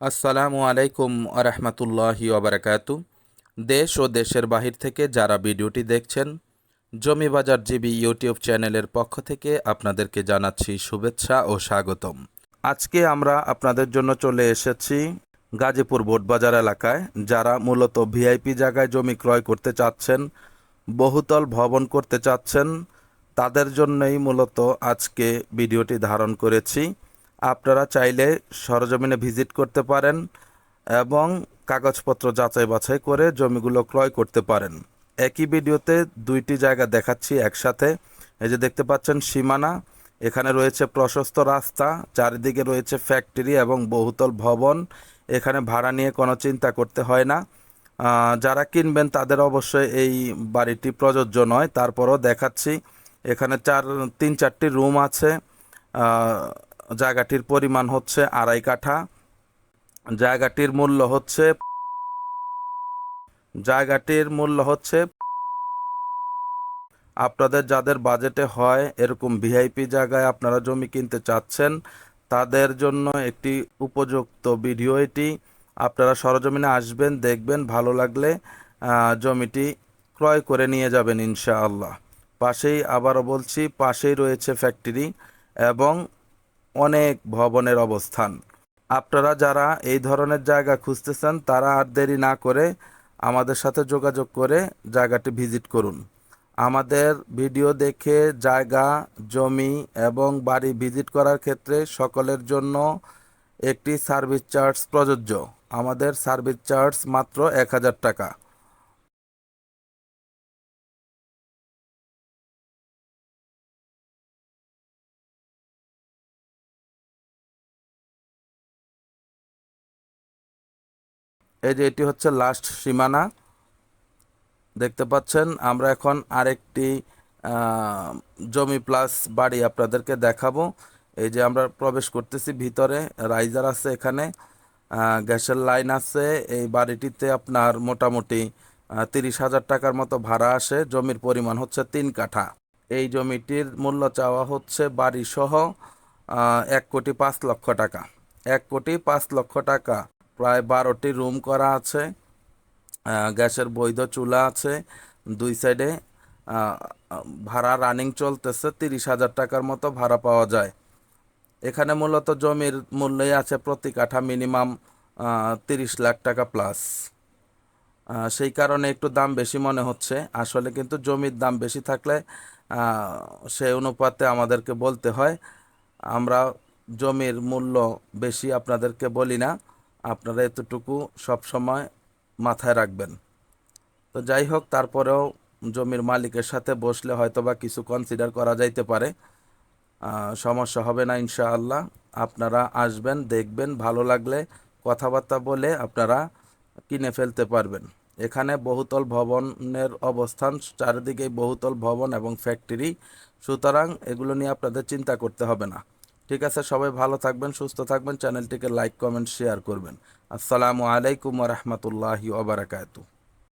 আসসালামু আলাইকুম আরহামতুল্লাহি ওবরাকাতু দেশ ও দেশের বাহির থেকে যারা ভিডিওটি দেখছেন জমি বাজার জিবি ইউটিউব চ্যানেলের পক্ষ থেকে আপনাদেরকে জানাচ্ছি শুভেচ্ছা ও স্বাগতম। আজকে আমরা আপনাদের জন্য চলে এসেছি গাজীপুর বোটবাজার এলাকায়, যারা মূলত ভিআইপি জায়গায় জমি ক্রয় করতে চাচ্ছেন, বহুতল ভবন করতে চাচ্ছেন। তাদের জন্যই মূলত আজকে ভিডিওটি ধারণ করেছি। আপনারা চাইলে সরজমিনে ভিজিট করতে পারেন এবং কাগজপত্র যাচাই বাছাই করে জমিগুলো ক্রয় করতে পারেন। একই ভিডিওতে দুইটি জায়গা দেখাচ্ছি একসাথে। এই যে দেখতে পাচ্ছেন সীমানা, এখানে রয়েছে প্রশস্ত রাস্তা, চারিদিকে রয়েছে ফ্যাক্টরি এবং বহুতল ভবন। এখানে ভাড়া নিয়ে কোনো চিন্তা করতে হয় না। যারা কিনবেন তাদের অবশ্যই এই বাড়িটি প্রযোজ্য নয়। তারপরও দেখাচ্ছি, এখানে চার, তিন, চারটি রুম আছে। জায়গাটির পরিমাণ হচ্ছে আড়াই কাঠা। জায়গাটির মূল্য হচ্ছে জায়গাটির মূল্য হচ্ছে আপনাদের যাদের বাজেটে হয় এরকম ভিআইপি জায়গায় আপনারা জমি কিনতে চাচ্ছেন, তাদের জন্য একটি উপযুক্ত ভিডিও এটি। আপনারা সরজমিনে আসবেন, দেখবেন, ভালো লাগলে জমিটি ক্রয় করে নিয়ে যাবেন ইনশাআল্লাহ। পাশেই আবারও বলছি, পাশেই রয়েছে ফ্যাক্টরি এবং অনেক ভবনের অবস্থান। আপনারা যারা এই ধরনের জায়গা খুঁজতেছেন, তারা আর দেরি না করে আমাদের সাথে যোগাযোগ করে জায়গাটি ভিজিট করুন। আমাদের ভিডিও দেখে জায়গা, জমি এবং বাড়ি ভিজিট করার ক্ষেত্রে সকলের জন্য একটি সার্ভিস চার্জ প্রযোজ্য। আমাদের সার্ভিস চার্জ মাত্র এক হাজার টাকা। এই যে এটি হচ্ছে লাস্ট সীমানা। দেখতে পাচ্ছেন, আমরা এখন আরেকটি জমি প্লাস বাড়ি আপনাদেরকে দেখাবো। এই যে আমরা প্রবেশ করতেছি ভিতরে রাইজার আছে এখানে গ্যাসের লাইন আছে। এই বাড়িটিতে আপনার মোটামুটি তিরিশ হাজার টাকার মতো ভাড়া আসে, জমির পরিমাণ হচ্ছে তিন কাঠা। এই জমিটির মূল্য চাওয়া হচ্ছে বাড়ি সহ এক কোটি পাঁচ লক্ষ টাকা। এক কোটি পাঁচ লক্ষ টাকা। প্রায় বারোটি রুম করা আছে গ্যাসের বৈধ চুলা আছে, দুই সাইডে ভাড়া রানিং চলতেছে, তিরিশ হাজার টাকার মতো ভাড়া পাওয়া যায়। এখানে মূলত জমির মূল্যই আছে প্রতি কাঠা মিনিমাম তিরিশ লাখ টাকা প্লাস সেই কারণে একটু দাম বেশি মনে হচ্ছে। আসলে কিন্তু জমির দাম বেশি থাকলে সেই অনুপাতে আমাদেরকে বলতে হয়। আমরা জমির মূল্য বেশি আপনাদেরকে বলি না। আপনারা এতটুকু সব সময় মাথায় রাখবেন। তো যাই হোক, তারপরেও জমির মালিকের সাথে বসলে হয়তো বা কিছু কনসিডার করা যাইতে পারে। সমস্যা হবে না ইনশাআল্লাহ। আপনারা আসবেন, দেখবেন, ভালো লাগলে কথাবার্তা বলে আপনারা কিনে ফেলতে পারবেন। এখানে বহুতল ভবনের অবস্থান, চারিদিকেই বহুতল ভবন এবং ফ্যাক্টরি সুতরাং এগুলো নিয়ে আপনাদের চিন্তা করতে হবে না। ঠিক আছে, সবাই ভালো থাকবেন, সুস্থ থাকবেন, চ্যানেলটিকে লাইক, কমেন্ট, শেয়ার করবেন। আসসালামু আলাইকুম রহমতুল্লাহি ওবরাকাতু